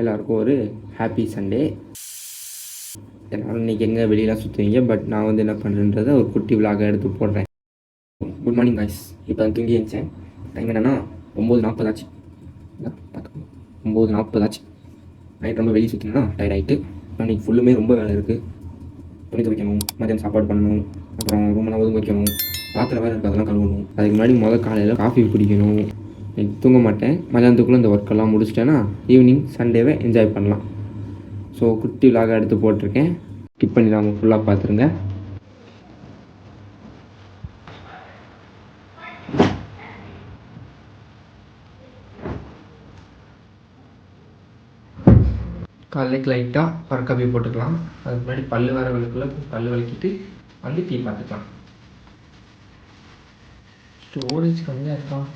எல்லாருக்கும் ஒரு happy Sunday என்னால் இன்றைக்கி எங்கே வெளியெலாம் சுற்றுவீங்க பட் நான் வந்து என்ன பண்ணுறேன்றதை ஒரு குட்டி விலாக எடுத்து போடுறேன். குட் மார்னிங் காய்ஸ் இப்போ தான் தூங்கி எழுந்தேன் டைம் என்னென்னா ஒம்பது நாற்பதாச்சு பார்த்துக்கோங்க. ஒம்பது நாற்பதாச்சு நைட் ரொம்ப வெளியே சுற்றினா டயர்ட் ஆகிட்டு அன்றைக்கி ஃபுல்லுமே ரொம்ப வேலை இருக்குது துணி துவைக்கணும் மதியம் சாப்பாடு பண்ணணும் அப்புறம் ரூமெல்லாம் ஒதுங்க வைக்கணும் பாத்திரம் வேறு இருக்குது அதெல்லாம் கழுவணும். அதுக்கு முன்னாடி முதல் காலையில் காஃபி குடிக்கணும். தூங்க மாட்டேன். மதியானத்துக்குள்ளே இந்த ஒர்க்கெல்லாம் முடிச்சிட்டேன்னா ஈவினிங் சண்டேவை என்ஜாய் பண்ணலாம். ஸோ குட்டி விலாக எடுத்து போட்டிருக்கேன். ஸ்கிப் பண்ணிடாம ஃபுல்லாக பார்த்துருங்க காலைக்கு லைட்டாக பறக்கப்பி போட்டுக்கலாம். அதுக்கு முன்னாடி பல்லு வர விளக்குள்ள பல்லு வலிக்கிட்டு வந்து டீ பார்த்துக்கலாம் ஸ்டோரேஜ் கம்மியாக இருக்கான்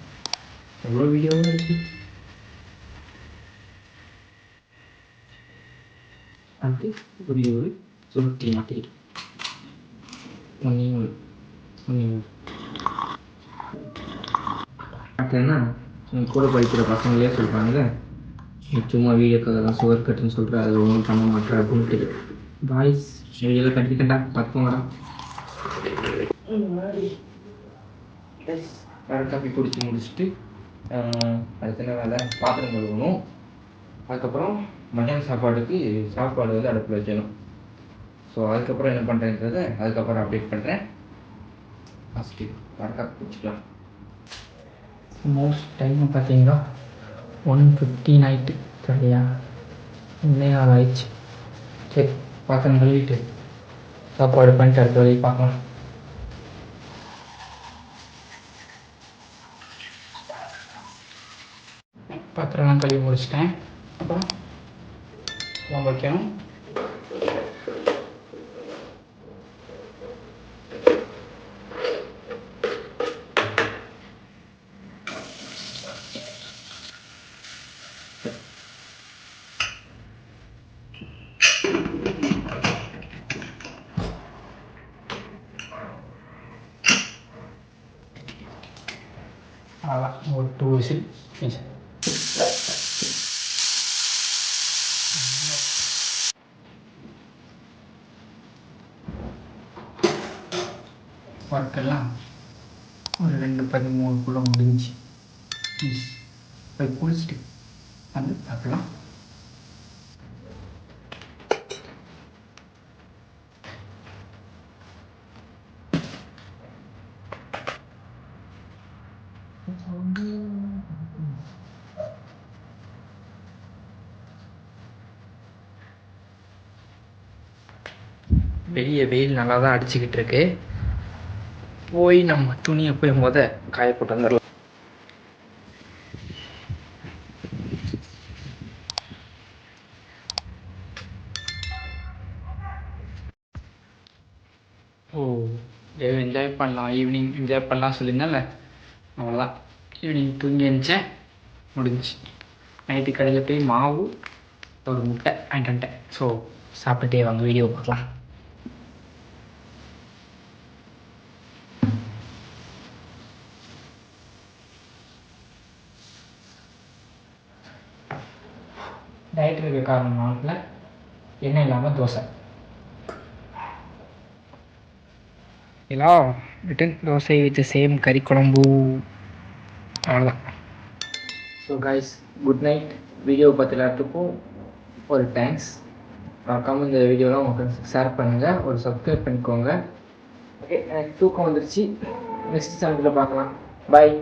எவ்வளோ வீடியோவும் இருக்கு அது ஒரு ஒரு சுருட்டி மாட்டிக்கிட்டு ஒன்றையும் ஒன்றையும் பார்த்தேன்னா என் கூட படிக்கிற பசங்களே சொல்கிறாங்க சும்மா வீடியோக்காக தான் சுகர் கட்டுன்னு சொல்கிற அதில் ஒன்றும் பண்ண மாட்டேற அப்படின்ட்டு பாய்ஸ் வீடியோவில் கட்டிக்கிட்டா பத்துவாடா வேறு காப்பி குடிச்சு முடிச்சுட்டு அடுத்த என்ன வேலை. பாத்திரம் கழுவணும். அதுக்கப்புறம் மதியான சாப்பாடுக்கு சாப்பாடு வந்து அடுப்பில் வைக்கணும் ஸோ அதுக்கப்புறம் என்ன பண்ணுறேன்றதை அதுக்கப்புறம் அப்டேட் பண்ணுறேன் ஃபஸ்ட்டு கரெக்டாக பிடிச்சிக்கலாம் மோஸ்ட் டைம் பார்த்தீங்கன்னா ஒன் ஃபிஃப்டி நைட்டு சரியா? இன்னே நாள் ஆயிடுச்சு. சரி பாத்திரம் கழுவிட்டு சாப்பாடு பண்ணிட்டு அடுத்த வரைக்கும் பார்க்கலாம். பாத்திரம்லாம் கழுவி முடிச்சிட்டேன் அப்புறம் குழம்பு வைக்கணும் அவ்வளோதான் ஒரு டூ விசில் ஃபினிஷ் ஒர்க்கெல்லாம் ஒரு ரெண்டு பதிமூணுக்குள்ளே முடிஞ்சு ப்ளீஸ் போய் குளிச்சுட்டு வந்து பார்க்கலாம் Thank you. வெளியே வெயில் நல்லா தான் அடிச்சுக்கிட்டு இருக்கு. போய் நம்ம துணியை போய் முத காய போட்டு வந்துடலாம். ஓ என்ஜாய் பண்ணலாம் ஈவினிங் என்ஜாய் பண்ணலாம் சொல்லியிருந்தேன்ல. அவ்வளோதான் ஈவினிங் தூங்கி எழுந்தேன் முடிஞ்சு நைட்டு கடையில் போய் மாவு ஒரு முட்டை வாங்கிட்டு வந்துட்டேன். ஸோ சாப்பிட்டுட்டே வாங்க வீடியோ பார்க்கலாம். டயட் இருக்க காரணம்னால எண்ணெய் இல்லாமல் தோசை. எல்லாம் ரிட்டன் தோசை வித் சேம் கறி குழம்பு. அவ்வளோதான் so guys good night video பார்த்து எல்லாத்துக்கும் ஒரு தேங்க்ஸ் மறக்காமல் இந்த வீடியோலாம் உங்கள் ஷேர் பண்ணுங்கள் ஒரு சப்ஸ்கிரைப் பண்ணிக்கோங்க. ஓகே எனக்கு தூக்கம் வந்துருச்சு. நெக்ஸ்ட் சேனலில் பார்க்கலாம். பாய்